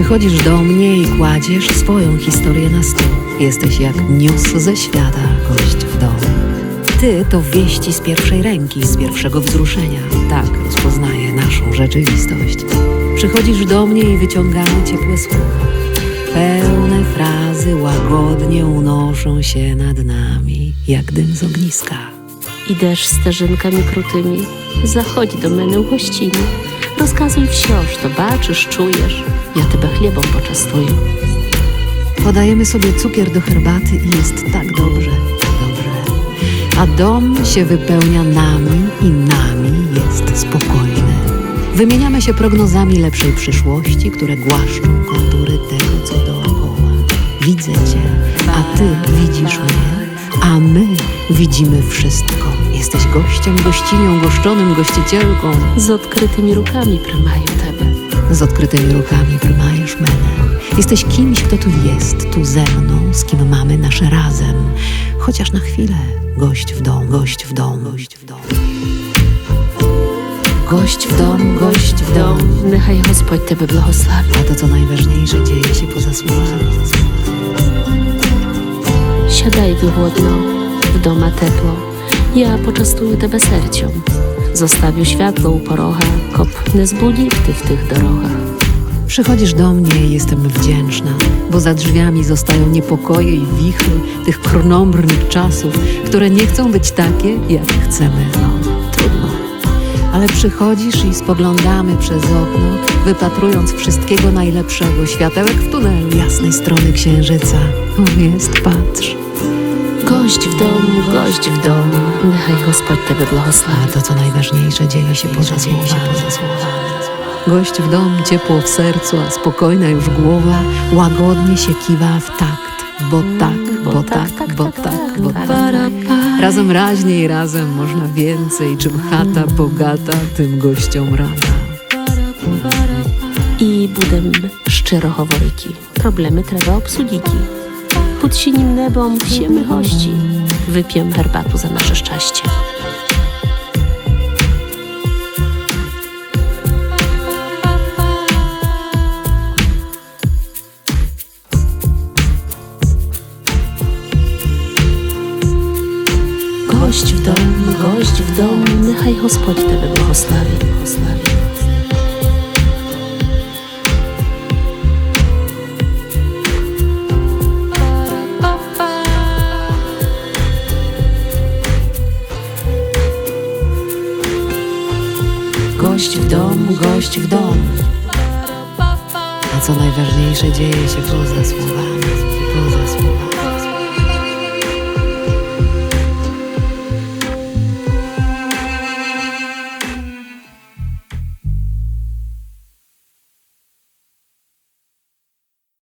Przychodzisz do mnie i kładziesz swoją historię na stół. Jesteś jak news ze świata, gość w domu. Ty to wieści z pierwszej ręki, z pierwszego wzruszenia. Tak rozpoznaję naszą rzeczywistość. Przychodzisz do mnie i wyciągamy ciepłe słowa. Pełne frazy łagodnie unoszą się nad nami, jak dym z ogniska. I deszcz steżynkami krutymi zachodzi do ugościni. Rozkazuj wsiąż, to baczysz, czujesz. Ja tebe chlebą poczęstuję. Podajemy sobie cukier do herbaty i jest tak dobrze, dobrze. A dom się wypełnia nami i nami jest spokojny. Wymieniamy się prognozami lepszej przyszłości, które głaszczą kontury tego, co dookoła. Widzę Cię, a Ty widzisz mnie, a my widzimy wszystko. Jesteś gościem, gościnią, goszczonym, gościcielką. Z odkrytymi rukami prymają tebe. Z odkrytymi rukami prymajesz menę. Jesteś kimś, kto tu jest, tu ze mną, z kim mamy nasze razem. Chociaż na chwilę. Gość w dom, gość w dom, gość w dom. Gość w dom, gość w dom. Нехай Господь тебе благословить. A to, co najważniejsze, dzieje się poza słowami. Siadaj wygodno, w doma tepło. Ja poczęstuję tebe sercią. Zostawił światło u porocha, kop nie zbudzi ty w tych dorogach. Przychodzisz do mnie i jestem wdzięczna, bo za drzwiami zostają niepokoje i wichry tych krnąbrnych czasów, które nie chcą być takie, jak chcemy. No, trudno. Ale przychodzisz i spoglądamy przez okno, wypatrując wszystkiego najlepszego, światełek w tunelu, jasnej strony księżyca. Jest, patrz. Gość w domu, gość w domu, niechaj Gospodź Tebe błogosławi. A to, co najważniejsze, dzieje się poza słowami. Gość w domu, ciepło w sercu, a spokojna już głowa, łagodnie się kiwa w takt, bo tak, bo, tak, tak, bo tak, tak, tak, tak bo tak. Razem raźniej, razem można więcej, czym chata bogata, tym gościom rada. I budem szczerochoworyki. problemy trzeba obsudiki pod sinim nebom wsiemy hości. Wypiem herbatu za nasze szczęście. Gość w domu, gość w domu, niechaj Gospodź Tebe błogosławi. błogosławi. Gość w domu, gość w domu. A co najważniejsze, dzieje się poza słowami. Poza